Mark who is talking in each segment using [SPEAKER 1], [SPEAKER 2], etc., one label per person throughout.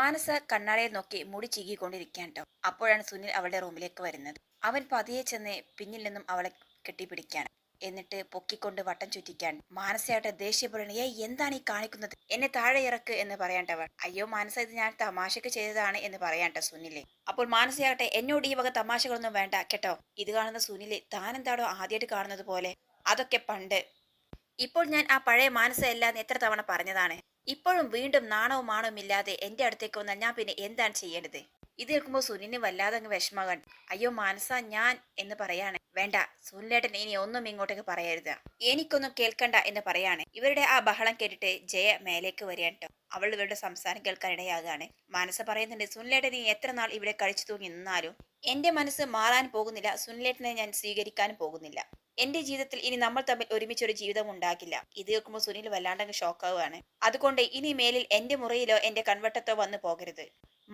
[SPEAKER 1] മാനസ കണ്ണാടയെ നോക്കി മുടി ചീകിക്കൊണ്ടിരിക്കാൻ കേട്ടോ അപ്പോഴാണ് സുനിൽ അവളുടെ റൂമിലേക്ക് വരുന്നത്. അവൻ പതിയെ ചെന്ന് പിന്നിൽ നിന്നും അവളെ കെട്ടിപ്പിടിക്കാൻ എന്നിട്ട് പൊക്കിക്കൊണ്ട് വട്ടം ചുറ്റിക്കാൻ മാനസയായിട്ട് ദേഷ്യപ്പെടണ ഏ എന്താണ് ഈ കാണിക്കുന്നത്? എന്നെ താഴെ ഇറക്ക് എന്ന് പറയാണ്ടവൾ അയ്യോ മാനസ ഇത് ഞാൻ തമാശക്ക് ചെയ്തതാണ് എന്ന് പറയാണ്ട സുനിലെ. അപ്പോൾ മാനസയാകട്ടെ എന്നോട് ഈ വക തമാശകളൊന്നും വേണ്ട കേട്ടോ. ഇത് കാണുന്ന സുനിലെ താനെന്താടോ ആദ്യമായിട്ട് കാണുന്നത് പോലെ. അതൊക്കെ പണ്ട്. ഇപ്പോൾ ഞാൻ ആ പഴയ മാനസ എല്ലാം എത്ര തവണ പറഞ്ഞതാണ്? ഇപ്പോഴും വീണ്ടും നാണവും മാണവും ഇല്ലാതെ എന്റെ അടുത്തേക്ക് വന്നാൽ ഞാൻ പിന്നെ എന്താണ് ചെയ്യേണ്ടത്? ഇത് കേൾക്കുമ്പോൾ സുനിന് വല്ലാതെ അങ്ങ് വിഷമകൻ അയ്യോ മാനസ ഞാൻ എന്ന് പറയാണ്. വേണ്ട സുനിലേട്ടൻ ഇനി ഒന്നും ഇങ്ങോട്ടേക്ക് പറയരുത്. എനിക്കൊന്നും കേൾക്കണ്ട എന്ന് പറയാണ്. ഇവരുടെ ആ ബഹളം കേട്ടിട്ട് ജയ മേലേക്ക് വരികയാണ് അവൾ ഇവരുടെ സംസാരം കേൾക്കാൻ ഇടയാകാണ്. മാനസ പറയുന്നുണ്ട് സുനിലേട്ടൻ നീ എത്ര നാൾ ഇവിടെ കഴിച്ചു തൂങ്ങി നിന്നാലും? എന്റെ മനസ്സ് മാറാൻ പോകുന്നില്ല. സുനിലേട്ടനെ ഞാൻ സ്വീകരിക്കാനും പോകുന്നില്ല. എന്റെ ജീവിതത്തിൽ ഇനി നമ്മൾ തമ്മിൽ ഒരുമിച്ച് ഒരു ജീവിതം ഉണ്ടാകില്ല. ഇത് കേൾക്കുമ്പോൾ സുനിൽ വല്ലാണ്ടങ്ങ് ഷോക്കാവുകയാണ് അതുകൊണ്ട് ഇനി മേലിൽ എന്റെ മുറിയിലോ എന്റെ കൺവട്ടത്തോ വന്നു പോകരുത്.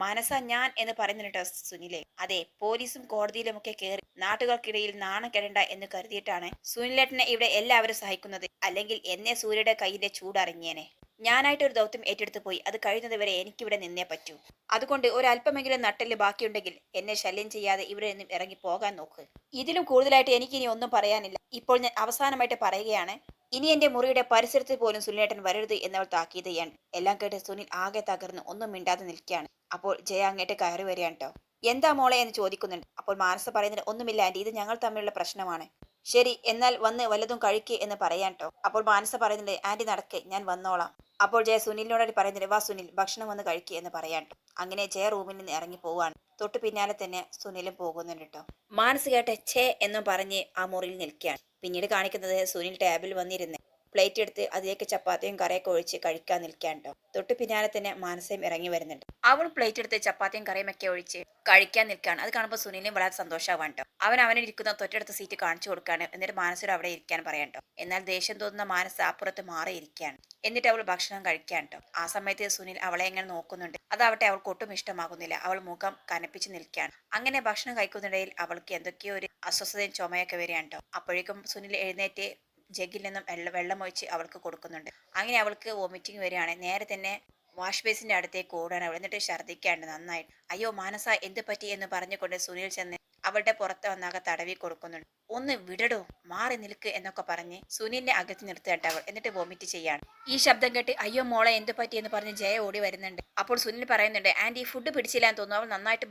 [SPEAKER 1] മനസ്സ ഞാൻ എന്ന് പറയുന്നുണ്ട് സുനിലെ. അതെ പോലീസും കോടതിയിലുമൊക്കെ കയറി നാട്ടുകാർക്കിടയിൽ നാണം കെടണ്ട എന്ന് കരുതിയിട്ടാണ് സുനിലേട്ടനെ ഇവിടെ എല്ലാവരും സഹായിക്കുന്നത് അല്ലെങ്കിൽ എന്നെ സൂര്യയുടെ കയ്യിലെ ചൂടറിഞ്ഞേനെ. ഞാനായിട്ട് ഒരു ദൗത്യം ഏറ്റെടുത്ത് പോയി. അത് കഴിയുന്നതുവരെ എനിക്കിവിടെ നിന്നേ പറ്റൂ. അതുകൊണ്ട് ഒരല്പമെങ്കിലും നട്ടൽ ബാക്കിയുണ്ടെങ്കിൽ എന്നെ ശല്യം ചെയ്യാതെ ഇവിടെ നിന്നും ഇറങ്ങി പോകാൻ നോക്ക്. ഇതിലും കൂടുതലായിട്ട് എനിക്കിനി ഒന്നും പറയാനില്ല. ഇപ്പോൾ ഞാൻ അവസാനമായിട്ട് പറയുകയാണ് ഇനി എന്റെ മുറിയുടെ പരിസരത്ത് പോലും സുനിലേട്ടൻ വരരുത് എന്നവൾ താക്കീത് ചെയ്യാൻ എല്ലാം കേട്ട് സുനിൽ ആകെ തകർന്ന് ഒന്നും മിണ്ടാതെ നിൽക്കുകയാണ്. അപ്പോൾ ജയ അങ്ങേട്ട് കയറി വരികയാണ് കേട്ടോ എന്താ മോളെ എന്ന് ചോദിക്കുന്നുണ്ട്. അപ്പോൾ മാനസ പറയുന്നത് ഒന്നുമില്ല ആന്റി ഇത് ഞങ്ങൾ തമ്മിലുള്ള പ്രശ്നമാണ്. ശരി എന്നാൽ വന്ന് വല്ലതും കഴിക്ക് എന്ന് പറയാൻ അപ്പോൾ മാനസ പറയുന്നുണ്ട് ആന്റി നടക്കേ ഞാൻ വന്നോളാം. അപ്പോൾ ജയ സുനിലിനോട് പറയുന്നുണ്ട് വാ സുനിൽ ഭക്ഷണം വന്ന് കഴിക്ക് എന്ന് പറയാൻ അങ്ങനെ ജയ റൂമിൽ നിന്ന് ഇറങ്ങി പോവാണ്. തൊട്ടു പിന്നാലെ തന്നെ സുനിലും പോകുന്നുണ്ട് കേട്ടോ മാനസ് കേട്ടെ ഛേ എന്നും പറഞ്ഞ് ആ മുറിയിൽ നിൽക്കുകയാണ്. പിന്നീട് കാണിക്കുന്നത് സുനിൽ ടേബിൾ വന്നിരുന്ന് പ്ലേറ്റ് എടുത്ത് അതിലേക്ക് ചപ്പാത്തിയും കറിയൊക്കെ ഒഴിച്ച് കഴിക്കാൻ നിൽക്കാൻ കേട്ടോ തൊട്ടു പിന്നാലെ തന്നെ മാനസയും ഇറങ്ങി വരുന്നുണ്ട്. അവൾ പ്ലേറ്റ് എടുത്ത് ചപ്പാത്തിയും കറിയും ഒക്കെ ഒഴിച്ച് കഴിക്കാൻ നിൽക്കുകയാണ്. അത് കാണുമ്പോൾ സുനിലും വളരെ സന്തോഷമാവാൻ കേട്ടോ അവൻ ഇരിക്കുന്ന തൊട്ടടുത്ത സീറ്റ് കാണിച്ചു കൊടുക്കുകയാണ്. എന്നിട്ട് മാനസോട് അവിടെ ഇരിക്കാൻ പറയാൻ കേട്ടോ എന്നാൽ ദേഷ്യം തോന്നുന്ന മാനസ അപ്പുറത്ത് മാറിയിരിക്കുകയാണ് എന്നിട്ട് അവൾ ഭക്ഷണം കഴിക്കാൻ കേട്ടോ ആ സമയത്ത് സുനിൽ അവളെ എങ്ങനെ നോക്കുന്നുണ്ട്? അതാവട്ടെ അവൾക്ക് ഒട്ടും ഇഷ്ടമാകുന്നില്ല. അവൾ മുഖം കനപ്പിച്ച് നിൽക്കുകയാണ്. അങ്ങനെ ഭക്ഷണം കഴിക്കുന്നിടയിൽ അവൾക്ക് എന്തൊക്കെയോ ഒരു അസ്വസ്ഥതയും ചുമയൊക്കെ വരികയാണ് കേട്ടോ അപ്പോഴേക്കും സുനിൽ എഴുന്നേറ്റ് ജഗ്ഗിൽ നിന്നും വെള്ളം വെള്ളം ഒഴിച്ച് അവൾക്ക് കൊടുക്കുന്നുണ്ട്. അങ്ങനെ അവൾക്ക് വോമിറ്റിംഗ് വരികയാണ്. നേരെ തന്നെ വാഷ് ബേസിന്റെ അടുത്തേക്ക് ഓടാണ് അവൾ. എന്നിട്ട് ഛർദ്ദിക്കാണ്ട് നന്നായിട്ട്. അയ്യോ മാനസ എന്ത് പറ്റി? എന്ന് പറഞ്ഞുകൊണ്ട് സുനിൽ ചെന്ന് അവളുടെ പുറത്ത് വന്നാകെ തടവി കൊടുക്കുന്നുണ്ട്. ഒന്ന് വിടടോ മാറി നിൽക്ക് എന്നൊക്കെ പറഞ്ഞ് സുനിലിനെ അകത്തി നിർത്തുകട്ടെ അവൾ. എന്നിട്ട് വോമിറ്റ് ചെയ്യാണ് ഈ ശബ്ദം കേട്ട് അയ്യോ മോളെ എന്ത് പറ്റി? എന്ന് പറഞ്ഞ് ജയ ഓടി വരുന്നുണ്ട്. അപ്പോൾ സുനിൽ പറയുന്നുണ്ട് ആൻഡ് ഈ ഫുഡ് പിടിച്ചില്ല എന്ന് തോന്നുന്നു. അവൾ നന്നായിട്ട്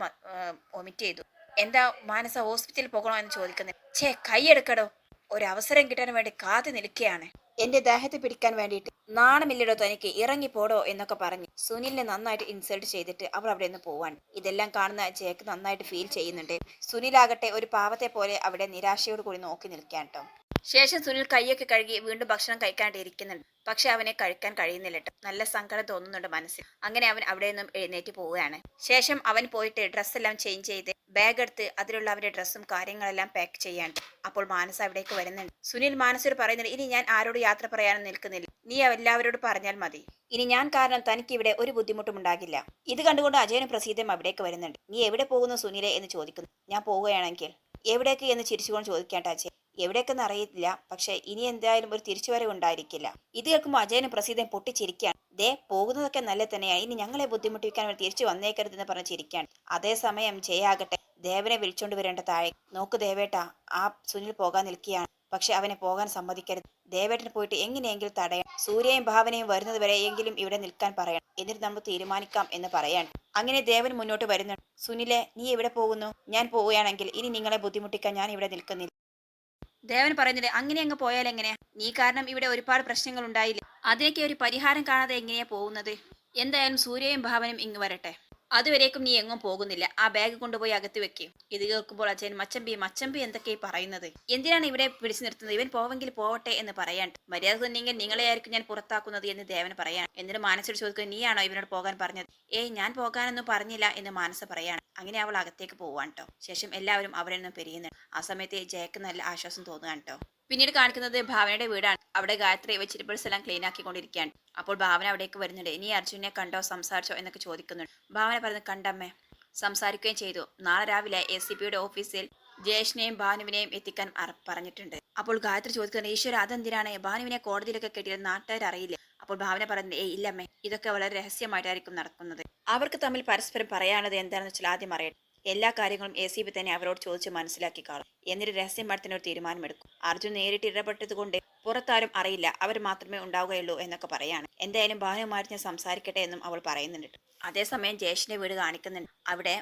[SPEAKER 1] വോമിറ്റ് ചെയ്തു. എന്താ മാനസ ഹോസ്പിറ്റലിൽ പോകണോ? എന്ന് ചോദിക്കുന്നത് ഛേ കൈയെടുക്കടോ ഒരു അവസരം കിട്ടാൻ വേണ്ടി കാത്തു നിൽക്കുകയാണ്. എന്റെ ദേഹത്തെ പിടിക്കാൻ വേണ്ടിയിട്ട് നാണമില്ലടോ തനിക്ക് ഇറങ്ങിപ്പോടോ എന്നൊക്കെ പറഞ്ഞ് സുനിലിനെ നന്നായിട്ട് ഇൻസൾട്ട് ചെയ്തിട്ട് അവൾ അവിടെ നിന്ന് പോവാൻ ഇതെല്ലാം കാണുന്ന ജയക്ക് നന്നായിട്ട് ഫീൽ ചെയ്യുന്നുണ്ട്. സുനിലാകട്ടെ ഒരു പാവത്തെ പോലെ അവിടെ നിരാശയോട് കൂടി നോക്കി നിൽക്കാൻ കേട്ടോ ശേഷം സുനിൽ കൈയൊക്കെ കഴുകി വീണ്ടും ഭക്ഷണം കഴിക്കാണ്ട് ഇരിക്കുന്നുണ്ട് പക്ഷെ അവനെ കഴിക്കാൻ കഴിയുന്നില്ല നല്ല സങ്കടം തോന്നുന്നുണ്ട് മനസ്സിൽ. അങ്ങനെ അവൻ അവിടെ നിന്നും എഴുന്നേറ്റ് പോവുകയാണ്. ശേഷം അവൻ പോയിട്ട് ഡ്രസ്സെല്ലാം ചേഞ്ച് ചെയ്ത് ബാഗ് എടുത്ത് അതിലുള്ള അവന്റെ ഡ്രസ്സും കാര്യങ്ങളെല്ലാം പാക്ക് ചെയ്യാൻ അപ്പോൾ മാനസ അവിടേക്ക് വരുന്നുണ്ട്. സുനിൽ മാനസോട് പറയുന്നുണ്ട് ഇനി ഞാൻ ആരോട് യാത്ര പറയാനും നിൽക്കുന്നില്ല. നീ എല്ലാവരോട് പറഞ്ഞാൽ മതി. ഇനി ഞാൻ കാരണം തനിക്ക് ഇവിടെ ഒരു ബുദ്ധിമുട്ടും ഉണ്ടാകില്ല. ഇത് കണ്ടുകൊണ്ട് അജയനും പ്രസീതയും അവിടേക്ക് വരുന്നുണ്ട്. നീ എവിടെ പോകുന്നു സുനിലെ? എന്ന് ചോദിക്കുന്നു. ഞാൻ പോവുകയാണെങ്കിൽ എവിടേക്ക്? എന്ന് ചിരിച്ചുകൊണ്ട് ചോദിക്കേണ്ട അജയ് എവിടേക്കെന്ന് അറിയില്ല. പക്ഷെ ഇനി എന്തായാലും ഒരു തിരിച്ചുവരവ് ഉണ്ടായിരിക്കില്ല. ഇത് കേൾക്കുമ്പോൾ അജയനും പ്രസീതയും പൊട്ടിച്ചിരിക്കുകയാണ്. ദേ പോകുന്നതൊക്കെ നല്ല തന്നെയാണ് ഇനി ഞങ്ങളെ ബുദ്ധിമുട്ടിക്കാൻ വേണ്ടി തിരിച്ചു വന്നേക്കരുതെന്ന് പറഞ്ഞ് ചിരിക്കാൻ അതേസമയം ജയാകട്ടെ ദേവനെ വിളിച്ചോണ്ട് വരേണ്ട താഴെ. നോക്ക് ദേവേട്ട ആ സുനിൽ പോകാൻ നിൽക്കുകയാണ്. പക്ഷെ അവനെ പോകാൻ സമ്മതിക്കരുത്. ദേവേട്ടന് പോയിട്ട് എങ്ങനെയെങ്കിലും തടയണം സൂര്യയും ഭാവനയും വരുന്നത് വരെയെങ്കിലും ഇവിടെ നിൽക്കാൻ പറയണം. എന്നിട്ട് നമ്മൾ തീരുമാനിക്കാം എന്ന് പറയാൻ അങ്ങനെ ദേവൻ മുന്നോട്ട് വരുന്നുണ്ട് സുനിലെ നീ എവിടെ പോകുന്നു? ഞാൻ പോവുകയാണെങ്കിൽ ഇനി നിങ്ങളെ ബുദ്ധിമുട്ടിക്കാൻ ഞാൻ ഇവിടെ നിൽക്കുന്നില്ല. ദേവൻ പറയുന്നത് അങ്ങനെ അങ്ങ് പോയാൽ എങ്ങനെ നീ കാരണം ഇവിടെ ഒരുപാട് പ്രശ്നങ്ങൾ ഉണ്ടായില്ല? അതിനൊക്കെ ഒരു പരിഹാരം കാണാതെ എങ്ങനെയാ പോകുന്നത്? എന്തായാലും സൂര്യയും ഭാവനും ഇങ്ങ് വരട്ടെ. അതുവരേക്കും നീ എങ്ങും പോകുന്നില്ല. ആ ബാഗ് കൊണ്ടുപോയി അകത്ത് വെക്കും. ഇത് കേൾക്കുമ്പോൾ അച്ഛൻ മച്ചമ്പി മച്ചമ്പി എന്തൊക്കെയാ പറയുന്നത്? എന്തിനാണ് ഇവിടെ പിടിച്ചു നിർത്തുന്നത്? ഇവൻ പോവെങ്കിൽ പോവട്ടെ എന്ന് പറയാൻ. മര്യാദ തന്നെങ്കിൽ നിങ്ങളെയായിരിക്കും ഞാൻ പുറത്താക്കുന്നത് എന്ന് ദേവൻ പറയാൻ. എന്നിട്ട് മാനസോട് ചോദിക്കുന്നത് നീയാണോ ഇവനോട് പോകാൻ പറഞ്ഞത്? ഏയ് ഞാൻ പോകാനൊന്നും പറഞ്ഞില്ല എന്ന് മാനസ പറയാണ്. അങ്ങനെ അവൾ അകത്തേക്ക് പോവാൻ കേട്ടോ ശേഷം എല്ലാവരും അവരിൽ നിന്നും പിരിയുന്നു ആ സമയത്ത് ജയക്ക് നല്ല ആശ്വാസം തോന്നുകയാണ് കേട്ടോ പിന്നീട് കാണിക്കുന്നത് ഭാവനയുടെ വീടാണ്. അവിടെ ഗായത്രി വെജിറ്റബിൾസ് എല്ലാം ക്ലീൻ ആക്കിക്കൊണ്ടിരിക്കുകയാണ്. അപ്പോൾ ഭാവന അവിടേക്ക് വരുന്നുണ്ട്. ഇനി അർജുനെ കണ്ടോ സംസാരിച്ചോ എന്നൊക്കെ ചോദിക്കുന്നുണ്ട്. ഭാവന പറയുന്നത് കണ്ടമ്മേ സംസാരിക്കുകയും ചെയ്തു. നാളെ രാവിലെ എസ് സി പിയുടെ ഓഫീസിൽ ജയേഷിനെയും ഭാനുവിനെയും എത്തിക്കാൻ പറഞ്ഞിട്ടുണ്ട്. അപ്പോൾ ഗായത്രി ചോദിക്കുന്നത് ഈശ്വര അതെന്തിനാണ്? ഭാനുവിനെ കോടതിയിലൊക്കെ കെട്ടിയത് നാട്ടുകാർ അറിയില്ല അപ്പോൾ ഭാവന പറയുന്നത് ഏയ് ഇല്ലമ്മേ ഇതൊക്കെ വളരെ രഹസ്യമായിട്ടായിരിക്കും നടക്കുന്നത്. അവർക്ക് തമ്മിൽ പരസ്പരം പറയാനുള്ളത് എന്താണെന്ന് വെച്ചാൽ ആദ്യം അറിയട്ടെ. എല്ലാ കാര്യങ്ങളും എ സി ബി തന്നെ അവരോട് ചോദിച്ച് മനസ്സിലാക്കി കാണും. എന്നിട്ട് രഹസ്യമായിട്ട് ഒരു തീരുമാനമെടുക്കും. അർജുൻ നേരിട്ട് ഇടപെട്ടത് കൊണ്ട് പുറത്താരും അറിയില്ല. അവർ മാത്രമേ ഉണ്ടാവുകയുള്ളൂ എന്നൊക്കെ പറയാണ്. എന്തായാലും ഭാനുമായിട്ട് ഞാൻ സംസാരിക്കട്ടെ എന്നും അവൾ പറയുന്നുണ്ട്. അതേസമയം ജയേഷിന്റെ വീട് കാണിക്കുന്നുണ്ട്. അവിടെ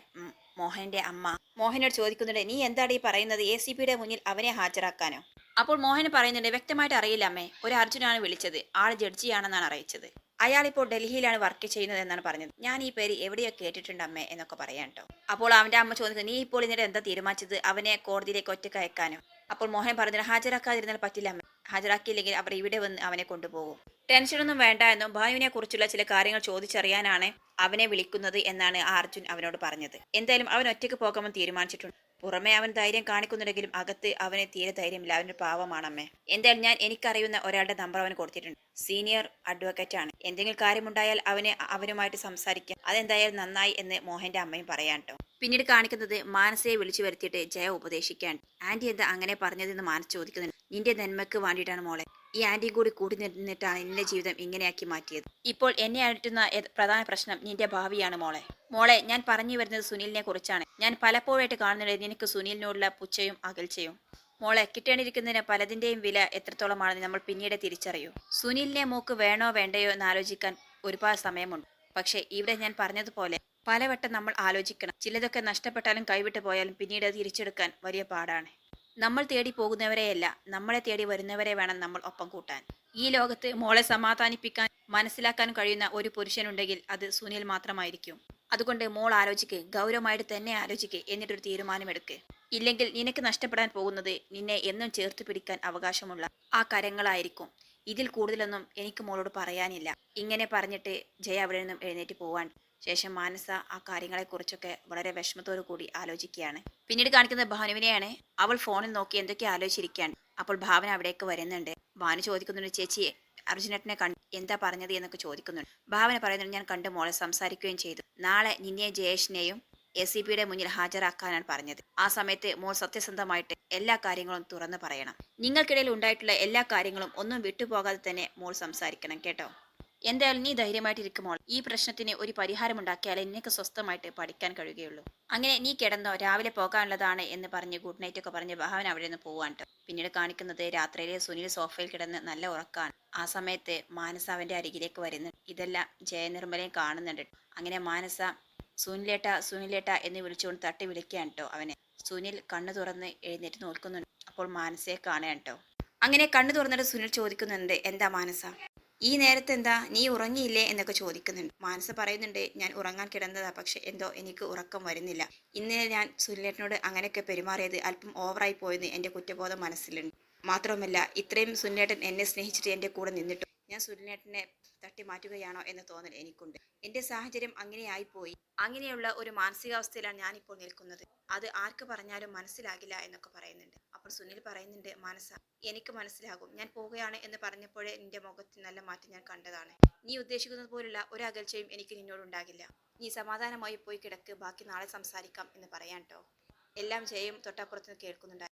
[SPEAKER 1] മോഹന്റെ അമ്മ. മോഹനോട് ചോദിക്കുന്നുണ്ട് നീ എന്താണ് ഈ പറയുന്നത് എ സി പിയുടെ മുന്നിൽ അവനെ ഹാജരാക്കാനോ? അപ്പോൾ മോഹൻ പറയുന്നുണ്ട് വ്യക്തമായിട്ട് അറിയില്ല അമ്മേ. ഒരു അർജുനാണ് വിളിച്ചത്. ആൾ ജഡ്ജിയാണെന്നാണ് അറിയിച്ചത്. അയാൾ ഇപ്പോൾ ഡൽഹിയിലാണ് വർക്ക് ചെയ്യുന്നത് എന്നാണ് പറഞ്ഞത്. ഞാൻ ഈ പേര് എവിടെയോ കേട്ടിട്ടുണ്ട് അമ്മേ എന്നൊക്കെ പറയാൻ കേട്ടോ. അപ്പോൾ അവന്റെ അമ്മ ചോദിക്കുന്നത് നീ ഇപ്പോൾ ഇന്നിട്ട് എന്താ തീരുമാനിച്ചത്? അവനെ കോടതിയിലേക്ക് ഒറ്റയ്ക്ക് അയക്കാനോ അപ്പോൾ മോഹൻ പറഞ്ഞത് ഹാജരാക്കാതിരുന്നാൽ പറ്റില്ല അമ്മ. ഹാജരാക്കിയില്ലെങ്കിൽ അവർ ഇവിടെ വന്ന് അവനെ കൊണ്ടുപോകും. ടെൻഷനൊന്നും വേണ്ട എന്നും ഭായുവിനെ കുറിച്ചുള്ള ചില കാര്യങ്ങൾ ചോദിച്ചറിയാനാണ് അവനെ വിളിക്കുന്നത് എന്നാണ് ആ അർജുൻ അവനോട് പറഞ്ഞത്. എന്തായാലും അവൻ ഒറ്റയ്ക്ക് പോകാമെന്ന് തീരുമാനിച്ചിട്ടുണ്ട്. പുറമെ അവൻ ധൈര്യം കാണിക്കുന്നുണ്ടെങ്കിലും അകത്ത് അവന് തീരെ ധൈര്യമില്ല. അവന്റെ പാവമാണമ്മേ എന്തായാലും ഞാൻ എനിക്കറിയുന്ന ഒരാളുടെ നമ്പർ അവന് കൊടുത്തിട്ടുണ്ട്. സീനിയർ അഡ്വക്കേറ്റ് ആണ്. എന്തെങ്കിലും കാര്യമുണ്ടായാൽ അവന് അവരുമായിട്ട് സംസാരിക്കാം. അതെന്തായാലും നന്നായി എന്ന് മോഹന്റെ അമ്മയും പറയാൻ പിന്നീട് കാണിക്കുന്നത് മാനസയെ വിളിച്ചു വരുത്തിയിട്ട് ജയ ഉപദേശിക്കാൻ. ആന്റി എന്താ അങ്ങനെ പറഞ്ഞതെന്ന് മാനസ് ചോദിക്കുന്നുണ്ട്. നിന്റെ നന്മക്ക് വേണ്ടിയിട്ടാണ് മോളെ. ഈ ആന്റിയും കൂടി കൂടി നിന്നിട്ടാണ് നിന്റെ ജീവിതം ഇങ്ങനെയാക്കി മാറ്റിയത്. ഇപ്പോൾ എന്നെ ഏത് പ്രധാന പ്രശ്നം നിന്റെ ഭാവിയാണ് മോളെ. മോളെ ഞാൻ പറഞ്ഞു വരുന്നത് സുനിലിനെ കുറിച്ചാണ്. ഞാൻ പലപ്പോഴായിട്ട് കാണുന്നുണ്ട് നിനക്ക് സുനിലിനോടുള്ള പുച്ഛയും അകൽച്ചയും. മോളെ കിട്ടേണ്ടിയിരിക്കുന്നതിന് പലതിന്റെയും വില എത്രത്തോളമാണെന്ന് നമ്മൾ പിന്നീട് തിരിച്ചറിയൂ. സുനിലിനെ മൂക്ക് വേണോ വേണ്ടയോ എന്ന് ആലോചിക്കാൻ ഒരുപാട് സമയമുണ്ട്. പക്ഷേ ഇവിടെ ഞാൻ പറഞ്ഞതുപോലെ പലവട്ടം നമ്മൾ ആലോചിക്കണം. ചിലതൊക്കെ നഷ്ടപ്പെട്ടാലും കൈവിട്ട് പോയാലും പിന്നീട് തിരിച്ചെടുക്കാൻ വലിയ പാടാണ്. നമ്മൾ തേടി പോകുന്നവരെയല്ല നമ്മളെ തേടി വരുന്നവരെ വേണം നമ്മൾ ഒപ്പം കൂട്ടാൻ. ഈ ലോകത്ത് മോളെ സമാധാനിപ്പിക്കാൻ മനസ്സിലാക്കാൻ കഴിയുന്ന ഒരു പുരുഷനുണ്ടെങ്കിൽ അത് സുനിൽ മാത്രമായിരിക്കും. അതുകൊണ്ട് മോൾ ആലോചിക്ക് ഗൗരവമായിട്ട് തന്നെ ആലോചിക്ക് എന്നിട്ടൊരു തീരുമാനമെടുക്ക്. ഇല്ലെങ്കിൽ നിനക്ക് നഷ്ടപ്പെടാൻ പോകുന്നത് നിന്നെ എന്നും ചേർത്ത് പിടിക്കാൻ അവകാശമുള്ള ആ കരങ്ങളായിരിക്കും. ഇതിൽ കൂടുതലൊന്നും എനിക്ക് മോളോട് പറയാനില്ല. ഇങ്ങനെ പറഞ്ഞിട്ട് ജയ അവിടെ നിന്നും എഴുന്നേറ്റ് പോവാൻ ശേഷം മാനസ ആ കാര്യങ്ങളെക്കുറിച്ചൊക്കെ വളരെ വിഷമത്തോടു കൂടി ആലോചിക്കുകയാണ്. പിന്നീട് കാണിക്കുന്നത് ഭാനുവിനെയാണ്. അവൾ ഫോണിൽ നോക്കി എന്തൊക്കെ ആലോചിച്ചിരിക്കുകയാണ്. അപ്പോൾ ഭാവന അവിടേക്ക് വരുന്നുണ്ട്. ഭാനു ചോദിക്കുന്നുണ്ട് ചേച്ചി അർജുനേട്ടനെ കണ്ട് എന്താ പറഞ്ഞത് എന്നൊക്കെ ചോദിക്കുന്നുണ്ട്. ഭാവന പറയുന്നുണ്ട് ഞാൻ കണ്ട് മോളെ സംസാരിക്കുകയും ചെയ്തു. നാളെ നിന്നെ ജയേഷിനെയും എസ് സി പിയുടെ മുന്നിൽ ഹാജരാക്കാനാണ് പറഞ്ഞത്. ആ സമയത്ത് മോൾ സത്യസന്ധമായിട്ട് എല്ലാ കാര്യങ്ങളും തുറന്നു പറയണം. നിങ്ങൾക്കിടയിൽ ഉണ്ടായിട്ടുള്ള എല്ലാ കാര്യങ്ങളും ഒന്നും വിട്ടുപോകാതെ തന്നെ മോൾ സംസാരിക്കണം കേട്ടോ? എന്തായാലും നീ ധൈര്യമായിട്ടിരിക്കുമോൾ ഈ പ്രശ്നത്തിന് ഒരു പരിഹാരം ഉണ്ടാക്കിയാൽ നിനക്ക് സ്വസ്ഥമായിട്ട് പഠിക്കാൻ കഴിയുകയുള്ളൂ. അങ്ങനെ നീ കിടന്നോ രാവിലെ പോകാനുള്ളതാണ് എന്ന് പറഞ്ഞ് ഗുഡ് നൈറ്റ് ഒക്കെ പറഞ്ഞ് ഭാവൻ അവിടെ നിന്ന് പോവാൻ. പിന്നീട് കാണിക്കുന്നത് രാത്രിയിലെ സുനിൽ സോഫയിൽ കിടന്ന് നല്ല ഉറക്കാണ്. ആ സമയത്ത് മാനസ അവന്റെ അരികിലേക്ക് വരുന്നു. ഇതെല്ലാം ജയനിർമ്മലയും കാണുന്നുണ്ട് അങ്ങനെ മാനസ സുനിലേട്ട സുനിലേട്ട എന്ന് വിളിച്ചുകൊണ്ട് തട്ടി വിളിക്കുകയാണ് കേട്ടോ അവനെ. സുനിൽ കണ്ണു തുറന്ന് എഴുന്നേറ്റ് നോക്കുന്നുണ്ട് അപ്പോൾ മാനസയെ കാണുകയാണ് കേട്ടോ അങ്ങനെ കണ്ണു തുറന്നിട്ട് സുനിൽ ചോദിക്കുന്നുണ്ട് എന്താ മാനസ? ഈ നേരത്തെ എന്താ നീ ഉറങ്ങിയില്ലേ? എന്നൊക്കെ ചോദിക്കുന്നുണ്ട്. മാനസ പറയുന്നുണ്ട് ഞാൻ ഉറങ്ങാൻ കിടന്നതാ പക്ഷെ എന്തോ എനിക്ക് ഉറക്കം വരുന്നില്ല. ഇന്നലെ ഞാൻ സുനിലേട്ടനോട് അങ്ങനെയൊക്കെ പെരുമാറിയത് അല്പം ഓവറായി പോയെന്ന് എന്റെ കുറ്റബോധം മനസ്സിലുണ്ട്. മാത്രമല്ല ഇത്രയും സുനിലേട്ടൻ എന്നെ സ്നേഹിച്ചിട്ട് എന്റെ കൂടെ നിന്നിട്ടു ഞാൻ സുനിലേട്ടനെ തട്ടി മാറ്റുകയാണോ എന്ന തോന്നൽ എനിക്കുണ്ട്. എന്റെ സാഹചര്യം അങ്ങനെയായിപ്പോയി അങ്ങനെയുള്ള ഒരു മാനസികാവസ്ഥയിലാണ് ഞാനിപ്പോൾ നിൽക്കുന്നത്. അത് ആർക്ക് പറഞ്ഞാലും മനസ്സിലാകില്ല എന്നൊക്കെ പറയുന്നുണ്ട്. അപ്പോൾ സുനിൽ പറയുന്നുണ്ട് മനസ്സ എനിക്ക് മനസ്സിലാകും. ഞാൻ പോവുകയാണ് എന്ന് പറഞ്ഞപ്പോഴേ നിന്റെ മുഖത്ത് നല്ല മാറ്റം ഞാൻ കണ്ടതാണ്. നീ ഉദ്ദേശിക്കുന്നത് പോലുള്ള ഒരു അകൽച്ചയും എനിക്ക് നിന്നോടുണ്ടാകില്ല നീ സമാധാനമായി പോയി കിടക്ക് ബാക്കി നാളെ സംസാരിക്കാം എന്ന് പറയാൻ കേട്ടോ എല്ലാം ജയയും തൊട്ടപ്പുറത്ത് നിന്ന് കേൾക്കുന്നുണ്ടായി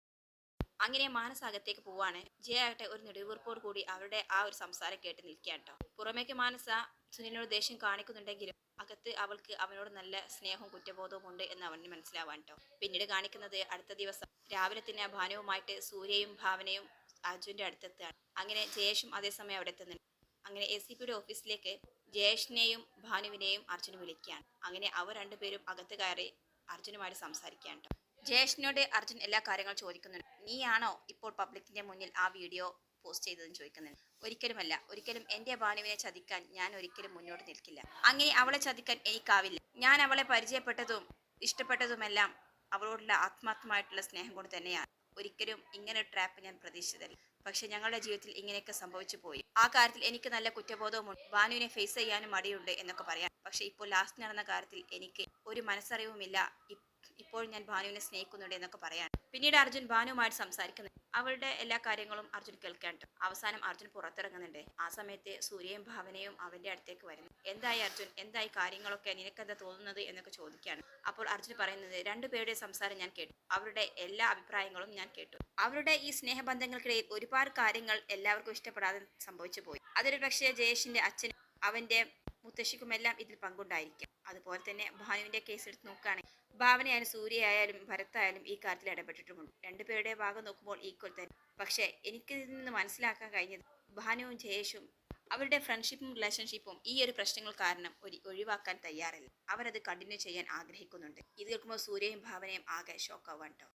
[SPEAKER 1] അങ്ങനെ മാനസ അകത്തേക്ക് പോവാണ്. ജയ ആകട്ടെ ഒരു നെടുവീർപ്പോട് കൂടി അവരുടെ ആ ഒരു സംസാരം കേട്ട് നിൽക്കുകയാണ് കേട്ടോ പുറമേക്ക് മാനസ സുനിലിനോട് ദേഷ്യം കാണിക്കുന്നുണ്ടെങ്കിലും അകത്ത് അവൾക്ക് അവനോട് നല്ല സ്നേഹവും കുറ്റബോധവും ഉണ്ട് എന്ന് അവന് മനസ്സിലാവാൻ കേട്ടോ പിന്നീട് കാണിക്കുന്നത് അടുത്ത ദിവസം. രാവിലെ തന്നെ ഭാനുവുമായിട്ട് സൂര്യയും ഭാവനയും അർജുന്റെ അടുത്തെത്തുകയാണ്. അങ്ങനെ ജയേഷും അതേസമയം അവിടെ എത്തുന്നുണ്ട്. അങ്ങനെ എസ് സി പിയുടെ ഓഫീസിലേക്ക് ജയേഷിനെയും ഭാനുവിനെയും അർജുന് വിളിക്കുകയാണ്. അങ്ങനെ അവർ രണ്ടുപേരും അകത്ത് കയറി അർജുനുമായിട്ട് സംസാരിക്കുകയാണ് കേട്ടോ ജയേഷിനോട് അർജുൻ എല്ലാ കാര്യങ്ങളും ചോദിക്കുന്നുണ്ട്. നീയാണോ ഇപ്പോൾ പബ്ലിക്കിന്റെ മുന്നിൽ ആ വീഡിയോ പോസ്റ്റ് ചെയ്തതെന്ന് ചോദിക്കുന്നുണ്ട്. ഒരിക്കലുമല്ല. ഒരിക്കലും എന്റെ ഭാനുവിനെ ചതിക്കാൻ ഞാൻ ഒരിക്കലും മുന്നോട്ട് നിൽക്കില്ല. അങ്ങനെ അവളെ ചതിക്കാൻ എനിക്കാവില്ല. ഞാൻ അവളെ പരിചയപ്പെട്ടതും ഇഷ്ടപ്പെട്ടതുമെല്ലാം അവളോടുള്ള ആത്മാർത്ഥമായിട്ടുള്ള സ്നേഹം കൊണ്ട് തന്നെയാണ്. ഒരിക്കലും ഇങ്ങനെ ട്രാപ്പ് ഞാൻ പ്രതീക്ഷിച്ചതല്ല. പക്ഷെ ഞങ്ങളുടെ ജീവിതത്തിൽ ഇങ്ങനെയൊക്കെ സംഭവിച്ചു പോയി. ആ കാര്യത്തിൽ എനിക്ക് നല്ല കുറ്റബോധവുമുണ്ട്. ഭാനുവിനെ ഫേസ് ചെയ്യാനും മടിയുണ്ട് എന്നൊക്കെ പറയാം. പക്ഷെ ഇപ്പോൾ ലാസ്റ്റ് നടന്ന കാര്യത്തിൽ എനിക്ക് ഒരു മനസ്സറിവുമില്ല. ഇപ്പോൾ ഞാൻ ഭാനുവിനെ സ്നേഹിക്കുന്നുണ്ട് എന്നൊക്കെ പറയാൻ പിന്നീട് അർജുൻ ഭാനുവുമായിട്ട് സംസാരിക്കുന്നു. അവളുടെ എല്ലാ കാര്യങ്ങളും അർജുൻ കേൾക്കാണ്ട് അവസാനം അർജുൻ പുറത്തിറങ്ങുന്നുണ്ട്. ആ സമയത്ത് സൂര്യയും ഭാവനയും അവന്റെ അടുത്തേക്ക് വരുന്നു. എന്തായി അർജുൻ? എന്തായി? കാര്യങ്ങളൊക്കെ നിനക്കെന്താ തോന്നുന്നത്? എന്നൊക്കെ ചോദിക്കുകയാണ്. അപ്പോൾ അർജുൻ പറയുന്നത് രണ്ടുപേരുടെ സംസാരം ഞാൻ കേട്ടു. അവരുടെ എല്ലാ അഭിപ്രായങ്ങളും ഞാൻ കേട്ടു. അവരുടെ ഈ സ്നേഹബന്ധങ്ങൾക്കിടയിൽ ഒരുപാട് കാര്യങ്ങൾ എല്ലാവർക്കും ഇഷ്ടപ്പെടാതെ സംഭവിച്ചു പോയി. അതൊരു പക്ഷേ ജയേഷിന്റെ അച്ഛനും അവന്റെ മുത്തശ്ശിക്കുമെല്ലാം ഇതിൽ പങ്കുണ്ടായിരിക്കും. അതുപോലെ തന്നെ ഭാനുവിന്റെ കേസ് എടുത്ത് നോക്കുകയാണെങ്കിൽ ഭാവനയായാലും സൂര്യയായാലും ഭരത്തായാലും ഈ കാര്യത്തിൽ ഇടപെട്ടിട്ടുമുണ്ട്. രണ്ടുപേരുടെ ഭാഗം നോക്കുമ്പോൾ ഈക്വൽ തന്നെ. പക്ഷേ എനിക്ക് ഇതിൽ നിന്ന് മനസ്സിലാക്കാൻ കഴിഞ്ഞത് ഭാനുവും ജയേഷും അവരുടെ ഫ്രണ്ട്ഷിപ്പും റിലേഷൻഷിപ്പും ഈ ഒരു പ്രശ്നങ്ങൾ കാരണം ഒരു ഒഴിവാക്കാൻ തയ്യാറല്ല. അവരത് കണ്ടിന്യൂ ചെയ്യാൻ ആഗ്രഹിക്കുന്നുണ്ട്. ഇത് കേൾക്കുമ്പോൾ സൂര്യയും ഭാവനയും ആകെ ഷോക്കാവാൻ കേട്ടോ